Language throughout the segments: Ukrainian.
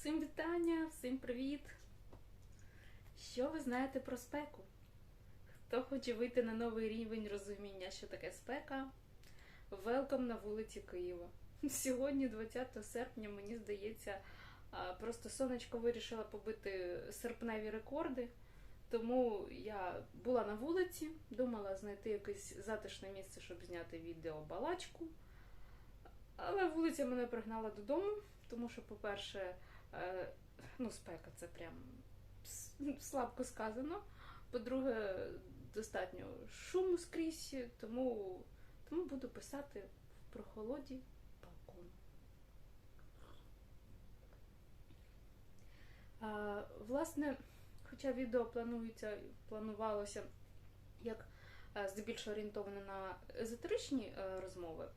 Всім вітання, всім привіт! Що ви знаєте про спеку? Хто хоче вийти на новий рівень розуміння, що таке спека? Велком на вулиці Києва. Сьогодні, 20 серпня, мені здається, просто сонечко вирішила побити серпневі рекорди. Тому я була на вулиці, думала знайти якесь затишне місце, щоб зняти відео балачку. Але вулиця мене пригнала додому, тому що, по-перше, ну, спека це прям слабко сказано. По-друге, достатньо шуму скрізь, тому, тому буду писати в прохолоді балкону. Власне, хоча відео планується, планувалося як е, здебільшого орієнтоване на езотеричні е, розмови,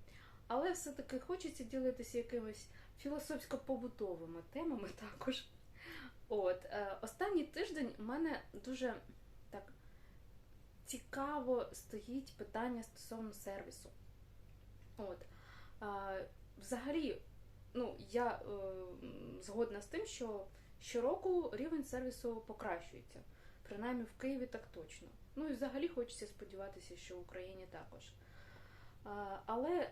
але все-таки хочеться ділитися якимись філософсько-побутовими темами також. От, е, останній тиждень у мене дуже так цікаво стоїть питання стосовно сервісу. От, е, взагалі, ну, я е, згодна з тим, що щороку рівень сервісу покращується. Принаймні в Києві так точно. Ну і взагалі хочеться сподіватися, що в Україні також. А, Але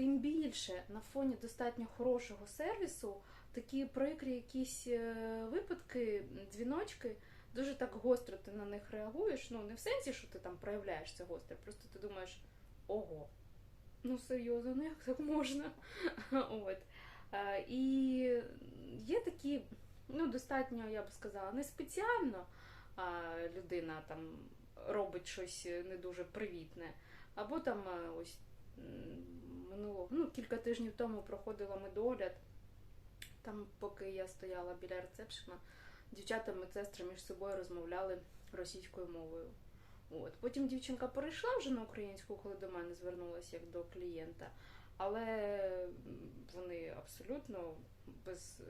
тим більше на фоні достатньо хорошого сервісу такі прикрі якісь е, випадки, дзвіночки, дуже так гостро ти на них реагуєш. Ну, не в сенсі, що ти там проявляєшся гостро, просто ти думаєш, ого, ну серйозно, ну як так можна? От. Е, І є такі, ну, достатньо, я б сказала, не спеціально людина там робить щось не дуже привітне, або там е, ось минулого, ну, кілька тижнів тому проходила медогляд. Там, поки я стояла біля рецепшена, дівчата медсестри між собою розмовляли російською мовою. От. Потім дівчинка перейшла вже на українську, коли до мене звернулася як до клієнта, але вони абсолютно без,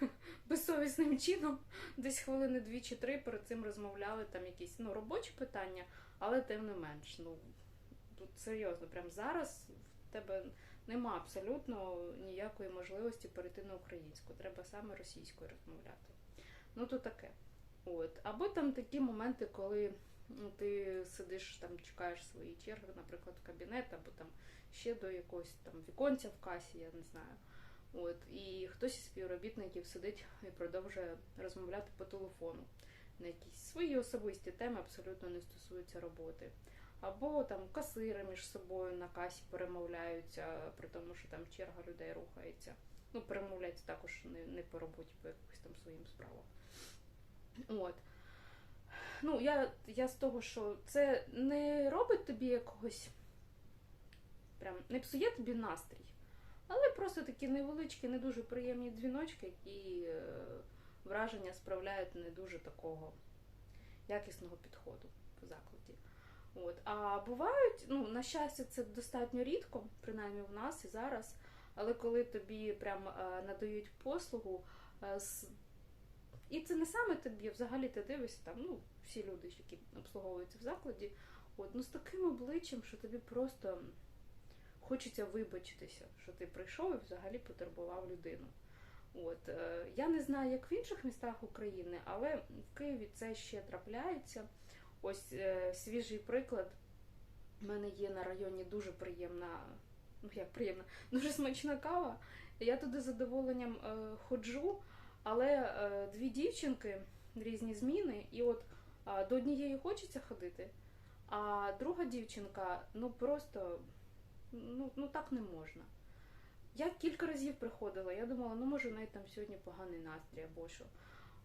безсовісним чином десь хвилини дві чи три перед цим розмовляли там якісь ну, робочі питання, але тим не менш. Ну, тут серйозно, прямо зараз тебе нема абсолютно ніякої можливості перейти на українську. Треба саме російською розмовляти. Ну, то таке. От. Або там такі моменти, коли ну, ти сидиш там, чекаєш свої черги, наприклад, в кабінет, або там ще до якогось там віконця в касі, я не знаю. От, і хтось із співробітників сидить і продовжує розмовляти по телефону на якісь свої особисті теми, абсолютно не стосуються роботи. Або там касири між собою на касі перемовляються, при тому, що там черга людей рухається. Ну, перемовляються також не, не по роботі, по якихось там своїм справам. От. Ну, я, я з того, що це не робить тобі якогось. Прям не псує тобі настрій. Але просто такі невеличкі, не дуже приємні дзвіночки, які е, враження справляють не дуже такого якісного підходу в закладі. От. А бувають, ну, на щастя, це достатньо рідко, принаймні в нас і зараз. Але коли тобі прям е, надають послугу, е, і це не саме тобі, взагалі ти дивишся там, ну, всі люди, які обслуговуються в закладі, от, ну, з таким обличчям, що тобі просто хочеться вибачитися, що ти прийшов і взагалі потурбував людину. От, е, я не знаю, як в інших містах України, але в Києві це ще трапляється. Ось е, свіжий приклад. У мене є на районі дуже приємна, ну як приємна, дуже смачна кава. Я туди з задоволенням е, ходжу, але е, дві дівчинки, різні зміни, і от до однієї хочеться ходити, а друга дівчинка, ну просто ну, ну так не можна. Я кілька разів приходила, я думала, ну може в неї там сьогодні поганий настрій або що.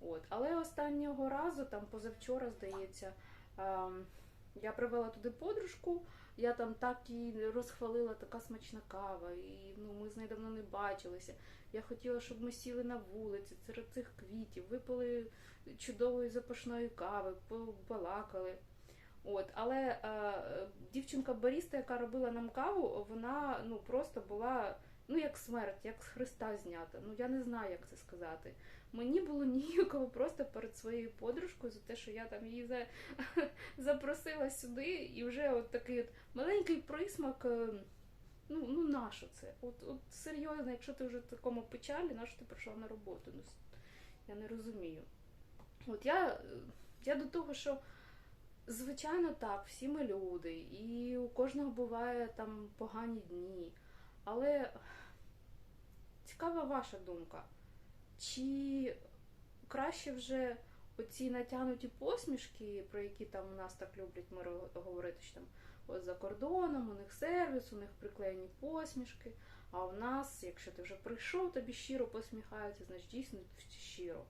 От. Але останнього разу, там позавчора, здається, я привела туди подружку, я там так її розхвалила, така смачна кава, і ну, ми з нею давно не бачилися. Я хотіла, щоб ми сіли на вулиці серед цих квітів, випили чудової запашної кави, побалакали. От, але е, дівчинка баріста, яка робила нам каву, вона ну просто була ну як смерть, як з Христа знята. Ну я не знаю, як це сказати. Мені було ніяково просто перед своєю подружкою за те, що я там її за... запросила сюди, і вже от такий от маленький присмак. е, Ну, ну нащо це? От, от серйозно, якщо ти вже в такому печалі, нащо ти прийшла на роботу? Ну, я не розумію. От я, е, я до того, що звичайно так, всі ми люди, і у кожного буває там погані дні. Але цікава ваша думка. Чи краще вже оці натягнуті посмішки, про які там у нас так люблять ми говорити, що там от за кордоном, у них сервіс, у них приклеєні посмішки. А у нас, якщо ти вже прийшов, тобі щиро посміхаються, значить дійсно щиро.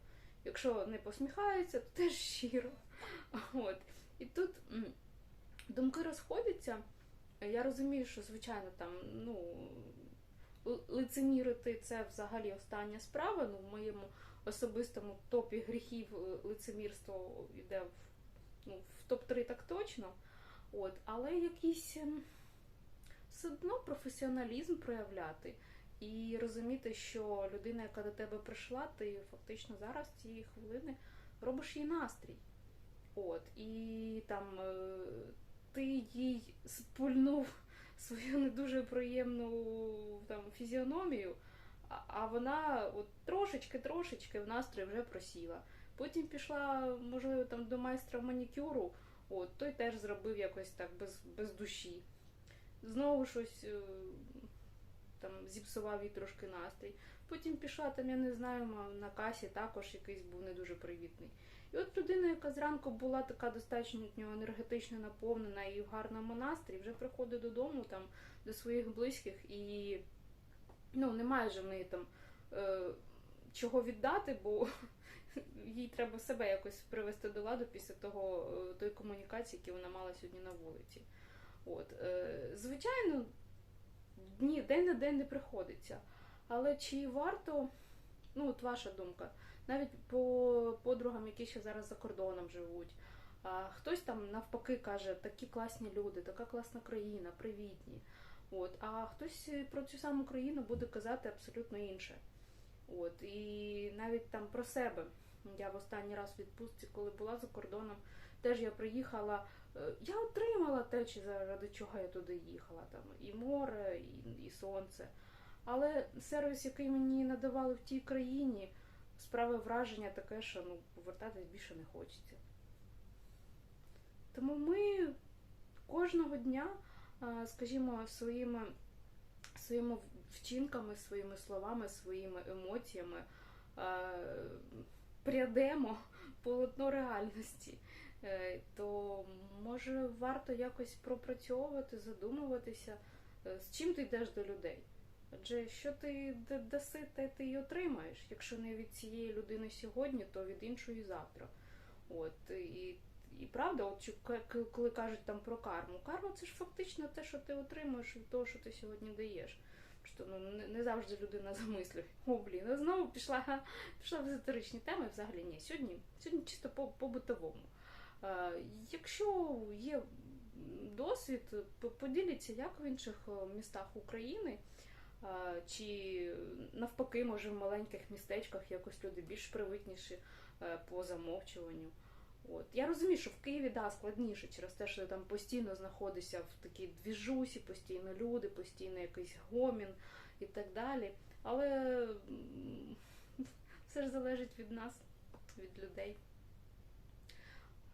Якщо не посміхаються, то теж щиро. От. І тут думки розходяться. Я розумію, що звичайно там, ну, лицемірити це взагалі остання справа. Ну, в моєму особистому топі гріхів е, лицемірство йде в, ну, в топ-3 так точно. От, але якийсь ем, все одно професіоналізм проявляти і розуміти, що людина, яка до тебе прийшла, ти фактично зараз цієї хвилини робиш їй настрій. От, і там е, ти їй спульнув свою не дуже приємну там фізіономію, а, вона от трошечки-трошечки в настрій вже просіла. Потім пішла, можливо, там до майстра манікюру, от, той теж зробив якось так без, без душі. Знову щось е, там зіпсував їй трошки настрій. Потім пішла там, я не знаю, на касі також якийсь був не дуже привітний. І от людина, яка зранку була така достатньо енергетично наповнена і в гарному настрій, вже приходить додому там до своїх близьких і ну, немає вже в неї там е, чого віддати, бо їй треба себе якось привести до ладу після того е, тої комунікації, яку вона мала сьогодні на вулиці. От, е, звичайно, дні день на день не приходиться. Але чи варто, ну от ваша думка, навіть по подругам, які ще зараз за кордоном живуть, а хтось там навпаки каже, такі класні люди, така класна країна, привітні. От, а хтось про цю саму країну буде казати абсолютно інше. От, і навіть там про себе. Я в останній раз в відпустці, коли була за кордоном, теж я приїхала. е, Я отримала те, чи заради чого я туди їхала. Там і море, і, і сонце. Але сервіс, який мені надавали в тій країні, справив враження таке, що ну, повертатись більше не хочеться. Тому ми кожного дня, скажімо, своїми, своїми вчинками, своїми словами, своїми емоціями прядемо полотно реальності. Е, То може варто якось пропрацьовувати, задумуватися, е, з чим ти йдеш до людей. Адже що ти даси, те ти й отримаєш. Якщо не від цієї людини сьогодні, то від іншої завтра. От і, і правда, от коли кажуть там про карму, карма це ж фактично те, що ти отримуєш від того, що ти сьогодні даєш. Що ну не, не завжди людина замислює. О, блін, а знову пішла, пішла в езотеричні теми. Взагалі ні. Сьогодні, сьогодні чисто по, по битовому. Е, якщо є досвід, поділіться, як в інших е, містах України. Чи навпаки, може в маленьких містечках якось люди більш привитніші е, по замовчуванню. От. Я розумію, що в Києві да, складніше через те, що ти там постійно знаходишся в такій двіжусі, постійно люди, постійно якийсь гомін і так далі. Але все ж залежить від нас, від людей.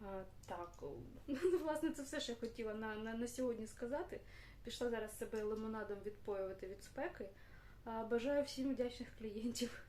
А, так, власне, це все, що я хотіла на, на, на сьогодні сказати. Пішла зараз себе лимонадом відпоювати від спеки. Бажаю всім вдячних клієнтів.